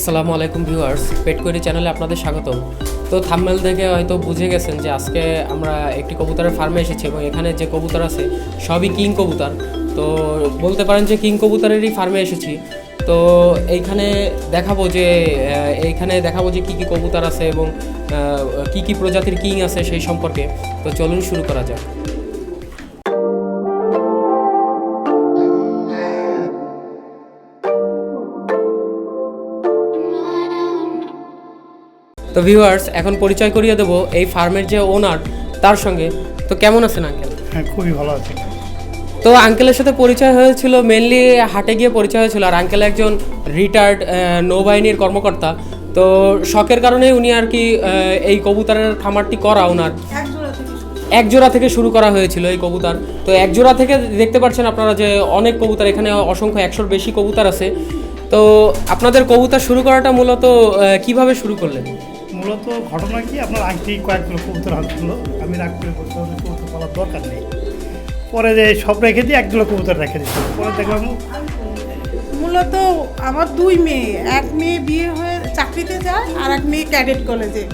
আসসালামু আলাইকুম ভিউয়ার্স পেটকোয়েরি চ্যানেলে আপনাদের স্বাগতম। তো থাম্বেল দেখে হয়তো বুঝে গেছেন যে আজকে আমরা একটি কবুতরের ফার্মে এসেছি এবং এখানে যে কবুতর আছে, সবই কিং কবুতর। তো বলতে পারেন যে কিং কবুতরেরই ফার্মে এসেছি। তো এইখানে দেখাবো যে এইখানে দেখাবো যে কী কী কবুতর আছে এবং কী কী প্রজাতির কিং আছে সেই সম্পর্কে। তো চলুন শুরু করা যাক। তো ভিউয়ার্স এখন পরিচয় করিয়ে দেবো এই ফার্মের যে ওনার তার সঙ্গে। তো কেমন আছেন আঙ্কেল হ্যাঁ খুবই ভালো আছে। তো আঙ্কেলের সাথে পরিচয় হয়েছিল মেনলি হাটে গিয়ে পরিচয় হয়েছিল। আর আঙ্কেল একজন রিটায়ার্ড নৌবাহিনীর কর্মকর্তা। তো শখের কারণে উনি আর কি এই কবুতরের খামারটি করা ওনার এক জোড়া থেকে শুরু করা হয়েছিল এই কবুতর। তো এক জোড়া থেকে দেখতে পাচ্ছেন আপনারা যে অনেক কবুতর এখানে অসংখ্য একশোর বেশি কবুতর আছে। তো আপনাদের কবুতর শুরু করাটা মূলত কীভাবে শুরু করলেন? মূলত ঘটনা কি? আপনার আংটি কয়েকগুলো কবুতর হাঁটছিল আমি রাগ করে বলতে কবুতর পালার দরকার নেই। পরে যে সব রেখে দিয়ে একগুলো কবুতর রেখে দিচ্ছিল পরে দেখলাম মূলত আমার দুই মেয়ে এক মেয়ে বিয়ে হয়ে চাকরিতে যায় আর এক মেয়ে ক্যাডেট কলেজে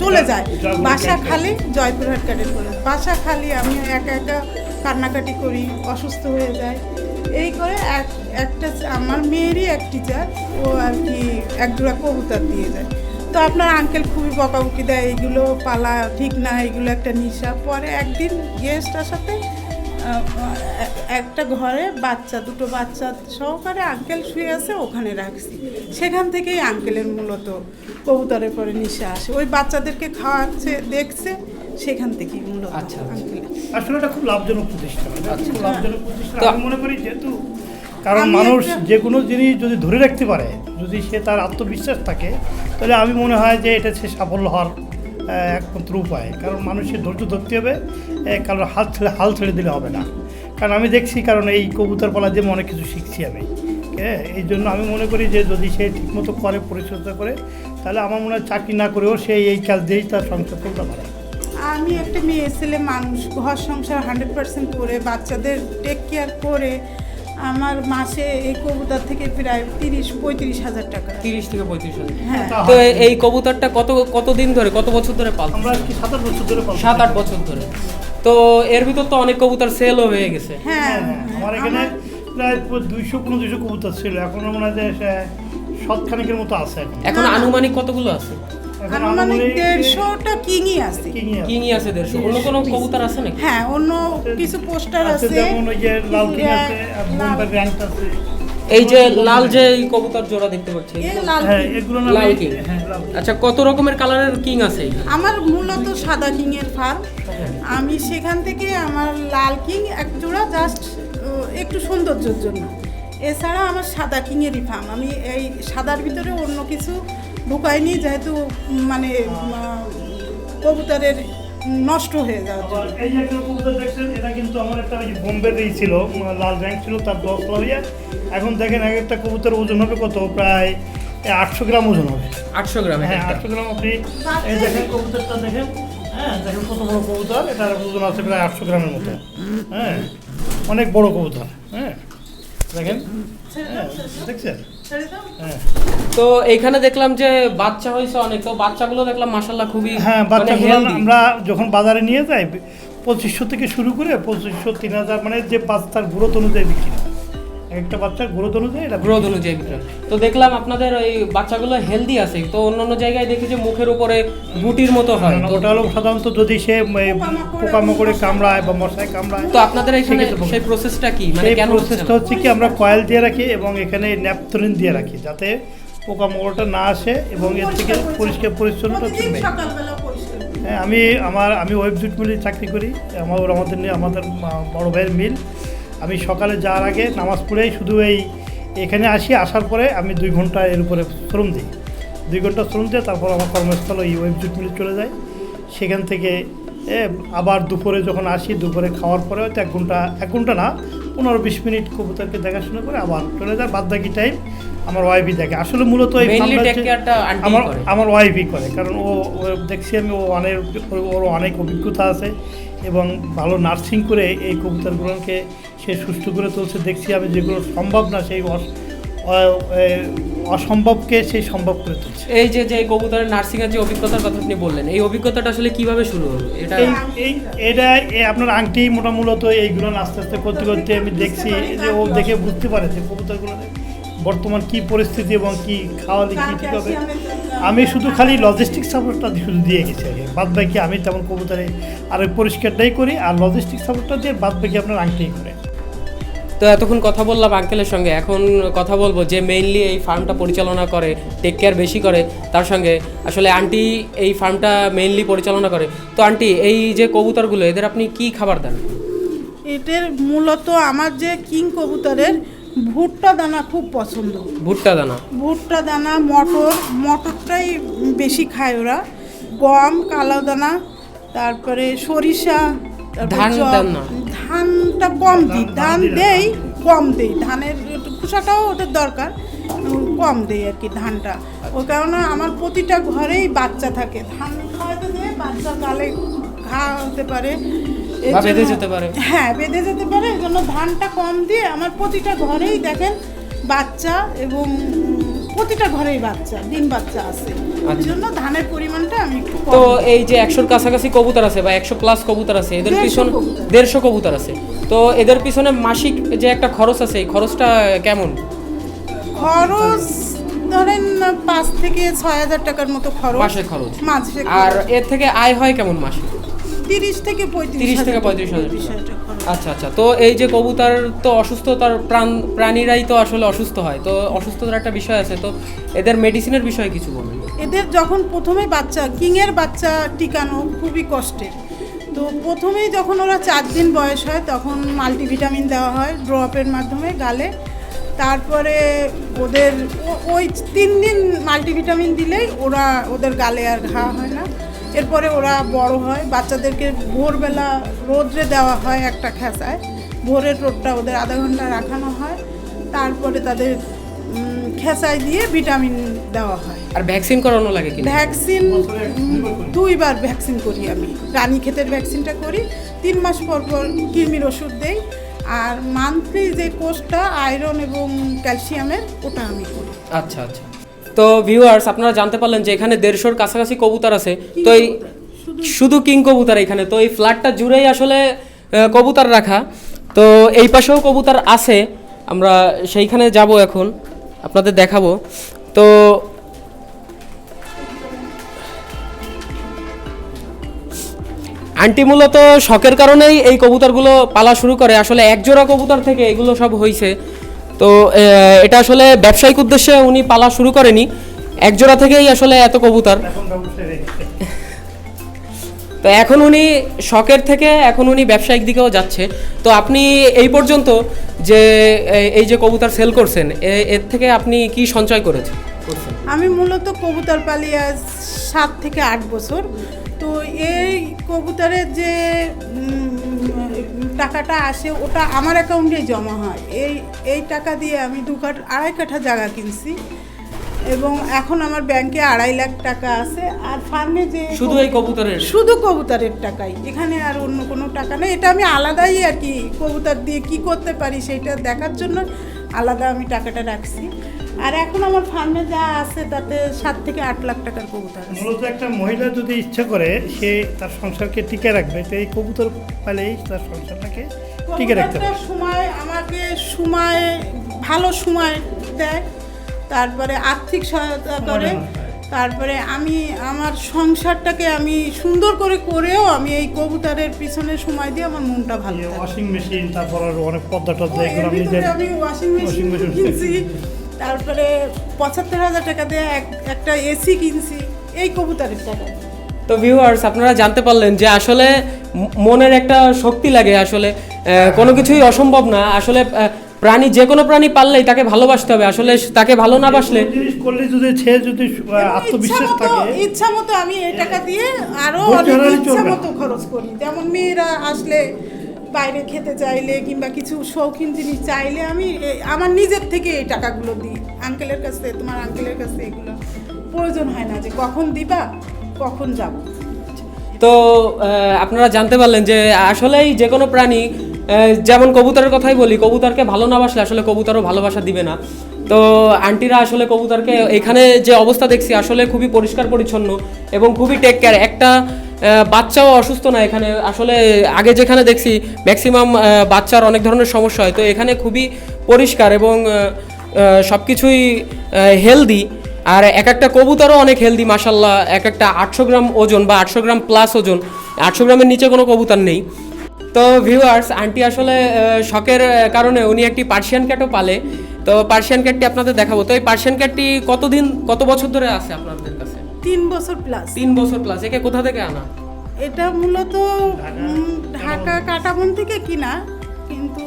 চলে যায়। বাসা খালি জয়পুরহাট ক্যাডেট কলেজ। বাসা খালি আমি একা একা কান্নাকাটি করি অসুস্থ হয়ে যায় এই করে এক একটা আমার মেয়েরই এক টিচার ও আর কি এক জোড়া কবুতর দিয়ে যায়। তো আপনার আঙ্কেল খুবই বকাবকি দেয় এইগুলো পালা ঠিক না এগুলো একটা নিশা। পরে একদিন গেস্ট আসাতে একটা ঘরে বাচ্চা দুটো বাচ্চা সহকারে আঙ্কেল শুয়ে আছে ওখানে রাখছি। সেখান থেকেই আঙ্কেলের মূলত কবুতরের পরে নিশে আসে। ওই বাচ্চাদেরকে খাওয়াচ্ছে দেখছে সেখান থেকেই মূলত আচ্ছা, আচ্ছা। আঙ্কেলের আসলে এটা খুব লাভজনক প্রতিষ্ঠান। লাভজনক প্রতিষ্ঠান। আমি মনে করি যেহেতু কারণ মানুষ যে কোনো জিনিস যদি ধরে রাখতে পারে যদি সে তার আত্মবিশ্বাস থাকে তাহলে আমি মনে হয় যে এটা সে সাফল্য হওয়ার একমাত্র উপায়। কারণ মানুষের ধৈর্য ধরতে হবে কারণ হাল ছেড়ে হাল ছেড়ে দিলে হবে না। কারণ আমি দেখছি কারণ এই কবুতর পালা দিয়ে অনেক কিছু শিখছি আমি। হ্যাঁ এই জন্য আমি মনে করি যে যদি সে ঠিকমতো করে পরিচর্যা করে তাহলে আমার মনে হয় চাকরি না করেও সে এই কাজ দিয়েই তার সংসার চলতে পারে। আমি একটা মেয়ে ছেলে মানুষ ঘর সংসার হান্ড্রেড পার্সেন্ট করে বাচ্চাদের টেক কেয়ার করে আমার মাসে এই কবুতর থেকে প্রায় তিরিশ পঁয়ত্রিশ হাজার টাকা। তিরিশ থেকে পঁয়ত্রিশ হাজার। হ্যাঁ। তো এই কবুতরটা কত কতদিন ধরে কত বছর ধরে পালন আমরা কি সাত আট বছর ধরে সাত আট বছর ধরে। তো এর ভিতর তো অনেক কবুতর সেলও হয়ে গেছে। হ্যাঁ। হ্যাঁ, হ্যাঁ, আমার এখানে প্রায় দুইশো কোনো দুইশো কবুতর ছিল। এখন মনে হয় যে সে সৎখানিকের মতো আছে এখন। আনুমানিক কতগুলো আছে? আনুমানিক আনুমানিক দেড়শোটা কিংই আছে। কিংই আছে। দেড়শো। অন্য কোনো কবুতর আছে নাকি? হ্যাঁ অন্য কিছু পোস্টার আছে আছে। যেমন ওই যে লাল কিং আছে আর র্যাঙ্ক আছে। এই যে লাল যে কবুতর জোড়া দেখতে পাচ্ছি। লাল হ্যাঁ কিং। এগুলো না লাল কিং। হ্যাঁ আচ্ছা কত রকমের কালারের কিং আছে আমার মূলত সাদা কিং এর ফার্ম আমি সেখান থেকে আমার লাল কিং এক জোড়া জাস্ট একটু সৌন্দর্যের জন্য। এছাড়া আমার সাদা কিং এরই ফার্ম আমি এই সাদার ভিতরে অন্য কিছু ঢুকাইনি যেহেতু মানে কবুতরের নষ্ট হয়ে যাওয়ার জন্য। এই যে একটা কবুতর দেখছেন এটা কিন্তু আমার একটা ওই বোম্বের ছিল লাল র্যাঙ্ক ছিল তার দশ লাভিয়া এখন দেখেন এক একটা কবুতর ওজন হবে কত? প্রায় আটশো গ্রাম ওজন হবে। আটশো গ্রাম হ্যাঁ। আটশো গ্রাম আপনি এই দেখেন কবুতরটা দেখেন। হ্যাঁ দেখেন কত বড় কবুতর এটার ওজন আছে প্রায় আটশো গ্রামের মতো। হ্যাঁ অনেক বড় কবুতর হ্যাঁ। দেখেন হ্যাঁ দেখছেন? তো এখানে দেখলাম যে বাচ্চা হয়েছে অনেক তো বাচ্চাগুলো দেখলাম মাসাল্লাহ খুবই হ্যাঁ মানে বাচ্চাগুলো আমরা যখন বাজারে নিয়ে যাই পঁচিশশো থেকে শুরু করে পঁচিশশো তিন হাজার মানে যে পাঁচ তার গ্রোথ অনুযায়ী বিক্রি হয়। একটা বাচ্চার গ্রোথ অনুযায়ী এটা গ্রোথ অনুযায়ী বিক্রয় তো দেখলাম আপনাদের ওই বাচ্চাগুলো হেলদি আছে। তো অন্যান্য জায়গায় দেখি যে মুখের উপরে গুটির মতো হয়। না, ওটা হলো সাধারণত যদি সে পোকামাকড়ে কামড়ায় বা মশায় কামড়ায় তো আপনাদের এখানে সেই প্রসেসটা কি? মানে কেন প্রসেসটা হচ্ছে? কি আমরা কয়েল দিয়ে রাখি এবং এখানে ন্যাপথলিন দিয়ে রাখি যাতে পোকামাকড়টা না আসে এবং এর থেকে পরিষ্কার পরিচ্ছন্নতা করি। হ্যাঁ আমি আমার আমি ওয়েবজুট মিলে চাকরি করি আমার আমাদের নিয়ে আমাদের বড় ভাইয়ের মিল। আমি সকালে যাওয়ার আগে নামাজ পড়েই শুধু এই এখানে আসি আসার পরে আমি দুই ঘণ্টা এর উপরে শ্রম দিই। দুই ঘণ্টা শ্রম দিয়ে তারপর আমার কর্মস্থল এই ওয়েবজুট মিলে চলে যায় সেখান থেকে এ, আবার দুপুরে যখন আসি দুপুরে খাওয়ার পরে হয়তো এক ঘণ্টা এক ঘণ্টা না পনেরো বিশ মিনিট কবুতরকে দেখাশোনা করে আবার চলে যায়। বাদ বাকি টাইম আমার ওয়াইফই দেখে। আসলে মূলত এই আমার আমার ওয়াইফই করে। কারণ ও ও দেখছি আমি ও অনেক ওর অনেক অভিজ্ঞতা আছে। এবং ভালো নার্সিং করে এই কবুতরগুলোকে সে সুস্থ করে তুলছে। দেখছি আমি যেগুলো সম্ভব না সেই অসম্ভবকে সেই সম্ভব করে তুলছে। এই যে যে কবুতরের নার্সিং এর যে অভিজ্ঞতার কথা আপনি বললেন এই অভিজ্ঞতাটা আসলে কীভাবে শুরু হলো? এটা এই এটা আপনার আংটি মোটা মূলত এইগুলো আস্তে আস্তে করতে করতে আমি দেখছি যে ও দেখে বুঝতে পারে যে কবুতরগুলো বর্তমান কি পরিস্থিতি এবং কি খাওয়ালে কি ঠিক হবে। আমি শুধু খালি লজিস্টিক সাপোর্টটা শুধু দিয়ে গেছি আগে। বাদ বাকি আমি তেমন কবুতরে আর পরিষ্কারটাই করি আর লজিস্টিক সাপোর্টটা দিয়ে বাদ বাকি আপনার আংটিই করে। তো এতক্ষণ কথা বললাম আঙ্কেলের সঙ্গে। এখন কথা বলব যে মেইনলি এই ফার্মটা পরিচালনা করে টেক কেয়ার বেশি করে তার সঙ্গে আসলে আন্টি এই ফার্মটা মেইনলি পরিচালনা করে। তো আন্টি এই যে কবুতরগুলো এদের আপনি কি খাবার দেন? এদের মূলত আমার যে কিং কবুতরের ভুট্টা দানা খুব পছন্দ। ভুট্টা দানা? ভুট্টা দানা মটর মটরটাই বেশি খায় ওরা। গম কালো দানা তারপরে সরিষা ধান। ধানটা কম দিই ধান দেই কম দেই। ধানের একটু খোসাটাও ওদের দরকার কম দেই আর কি ধানটা। ও কারণে আমার প্রতিটা ঘরেই বাচ্চা থাকে। ধান খাওয়াতে দিয়ে বাচ্চা গালে ঘা হতে পারে। বেঁধে যেতে পারে। হ্যাঁ বেঁধে যেতে পারে এই জন্য ধানটা কম দিয়ে আমার প্রতিটা ঘরেই দেখেন বাচ্চা এবং প্রতিটা ঘরেই বাচ্চা ডিম বাচ্চা আছে। এই আচ্ছা। জন্য ধানের পরিমাণটা আমি একটু তো এই যে একশোর কাছাকাছি কবুতর আছে বা একশো প্লাস কবুতর আছে এদের পিছনে দেড়শো কবুতর আছে। তো এদের পিছনে মাসিক যে একটা খরচ আছে এই খরচটা কেমন? খরচ ধরেন পাঁচ থেকে ছয় হাজার টাকার মতো খরচ। মাসে খরচ। মাসে আর এর থেকে আয় হয় কেমন মাসে? তিরিশ থেকে পঁয়ত্রিশ থেকে হাজার- 35 হাজার পঁয়ত্রিশ হাজার আচ্ছা আচ্ছা। তো এই যে কবুতর তো অসুস্থতার প্রাণ প্রাণীরাই তো আসলে অসুস্থ হয়। তো অসুস্থতার একটা বিষয় আছে। তো এদের মেডিসিনের বিষয়ে কিছু বলুন। এদের যখন প্রথমে বাচ্চা কিংয়ের বাচ্চা টিকানো খুবই কষ্টের। তো প্রথমেই যখন ওরা চার দিন বয়স হয় তখন মাল্টিভিটামিন দেওয়া হয় ড্রপের মাধ্যমে গালে। তারপরে ওদের ওই তিন দিন মাল্টিভিটামিন দিলেই ওরা ওদের গালে আর ঘা হয় না। এরপরে ওরা বড় হয়। বাচ্চাদেরকে ভোরবেলা রোদ্রে দেওয়া হয় একটা খেসায়। ভোরের রোদটা ওদের আধা ঘণ্টা রাখানো হয়। তারপরে তাদের খেসায় দিয়ে ভিটামিন দেওয়া হয়। আর ভ্যাকসিন করানো লাগে কিনা? ভ্যাকসিন দুইবার দুইবার ভ্যাকসিন করি আমি। রানী ক্ষেতের ভ্যাকসিনটা করি। তিন মাস পর পর কৃমির ওষুধ দেই। আর মান্থলি যে কোর্সটা আয়রন এবং ক্যালসিয়ামের ওটা আমি করি। আচ্ছা আচ্ছা। তো ভিউয়ার্স আপনারা জানতে পারলেন যে এখানে দেড়শোর কাছাকাছি কবুতর আছে। তো এই শুধু কিং কবুতর এখানে। তো এই ফ্ল্যাটটা জুড়েই আসলে কবুতর রাখা। তো এই পাশেও কবুতর আছে। আমরা সেইখানে যাব এখন। আপনাদের দেখাবো। তো আন্টি মূলত শখের কারণেই এই কবুতরগুলো পালা শুরু করে। আসলে একজোড়া কবুতর থেকে এগুলো সব হয়েছে তো এটা আসলে ব্যবসায়িক উদ্দেশ্যে উনি পালা শুরু করেনি। একজোড়া থেকেই আসলে এত কবুতর। তো এখন উনি শখের থেকে এখন উনি ব্যবসায়িক দিকেও যাচ্ছে। তো আপনি এই পর্যন্ত যে এই যে কবুতর সেল করছেন এর থেকে আপনি কি সঞ্চয় করেছেন? আমি মূলত কবুতর পালি আজ সাত থেকে আট বছর। তো এই কবুতরের যে টাকাটা আসে ওটা আমার অ্যাকাউন্টে জমা হয়। এই এই টাকা দিয়ে আমি দু কাঠ আড়াই কাঠা জায়গা কিনছি। এবং এখন আমার ব্যাংকে আড়াই লাখ টাকা আছে। আর ফার্মে যে শুধু এই কবুতরের? শুধু কবুতরের টাকাই। এখানে আর অন্য কোনো টাকা নেই। এটা আমি আলাদাই আর কি কবুতর দিয়ে কি করতে পারি সেটা দেখার জন্য আলাদা আমি টাকাটা রাখছি। আর এখন আমার ফার্মে যা আছে তাতে সাত থেকে আট লাখ টাকার কবুতর মূলত একটা মহিলা যদি ইচ্ছা করে সে তার সংসারকে টিকে রাখবে। তো এই কবুতর পালেই তার সংসারটাকে টিকে রাখতে পারে। সময় আমাকে সময় ভালো সময় দেয়। তারপরে আর্থিক সহায়তা করে। তারপরে আমি আমার সংসারটাকে আমি সুন্দর করে করেও আমি এই কবুতরের পিছনে সময় দিয়ে আমার মনটা ভালো ওয়াশিং মেশিন তারপর আরও অনেক টদ্মা এগুলো আমি ওয়াশিং মেশিন কিনছি। তারপরে পঁচাত্তর হাজার টাকা দিয়ে এক- একটা এসি কিনছি এই কবুতরের টাকা। তো ভিউয়ার্স আপনারা জানতে পারলেন যে আসলে মনের একটা শক্তি লাগে আসলে। কোনো কিছুই অসম্ভব না। আসলে প্রাণী যে কোনো প্রাণী পাললেই তাকে ভালোবাসতে হবে। আসলে তাকে ভালো না বাসলে জিনিস করলে যদি সে যদি আত্মবিশ্বাস থাকে ইচ্ছা মতো আমি এই টাকা দিয়ে আরও ইচ্ছা মতো খরচ করি। যেমন মেয়েরা আসলে বাইরে খেতে চাইলে কিংবা কিছু শৌখিন জিনিস চাইলে আমি এ- আমার নিজের থেকে এই টাকাগুলো দিই। আঙ্কেলের কাছে তোমার আঙ্কেলের কাছে এগুলো। প্রয়োজন হয় না যে কখন দিবা কখন যাব। তো আপনারা জানতে পারলেন যে আসলেই যে কোনো প্রাণী যেমন কবুতরের কথাই বলি, কবুতরকে ভালো না বাসলে আসলে কবুতরও ভালোবাসা দিবে না। তো আন্টিরা আসলে কবুতরকে এখানে যে অবস্থা দেখছি, আসলে খুবই পরিষ্কার পরিচ্ছন্ন এবং খুবই টেক কেয়ার একটা বাচ্চাও অসুস্থ না এখানে। আসলে আগে যেখানে দেখছি ম্যাক্সিমাম বাচ্চার অনেক ধরনের সমস্যা হয়। তো এখানে খুবই পরিষ্কার এবং সব কিছুই হেলদি আর এক একটা কবুতরও অনেক হেলদি মাসাল্লাহ এক একটা আটশো গ্রাম ওজন বা আটশো গ্রাম প্লাস ওজন। আটশো গ্রামের নিচে কোনো কবুতর নেই। তো ভিউয়ার্স আন্টি আসলে শখের কারণে উনি একটি পার্সিয়ান ক্যাটও পালে। তো পার্সিয়ান ক্যাটটি আপনাদের দেখাবো। তো এই পার্সিয়ান ক্যাটটি কতদিন কত বছর ধরে আছে আপনাদের কাছে? তিন বছর প্লাস তিন বছর প্লাস একে কোথা থেকে আনা? এটা মূলত ঢাকা কাটাবন থেকে কিনা কিন্তু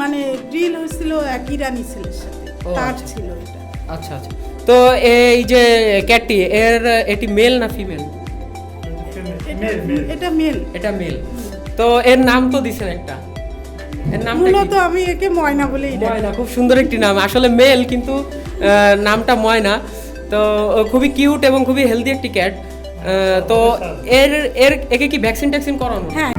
মানে ড্রিল হয়েছিল এক ইরানি ছেলের সাথে। তার আচ্ছা। ছিল এটা। আচ্ছা আচ্ছা। তো এই যে ক্যাটটি এর এটি মেল না ফিমেল এটা মেল এটা মেল তো এর নাম তো দিছেন একটা। এর নাম হলো মূলত আমি একে ময়না বলেই ডাকি। ময়না খুব সুন্দর একটি নাম। আসলে মেল কিন্তু আহ, নামটা ময়না। তো খুবই কিউট এবং খুবই হেলদি একটি ক্যাট। তো এর এর একে কি ভ্যাকসিন ট্যাকসিন করানো? হ্যাঁ।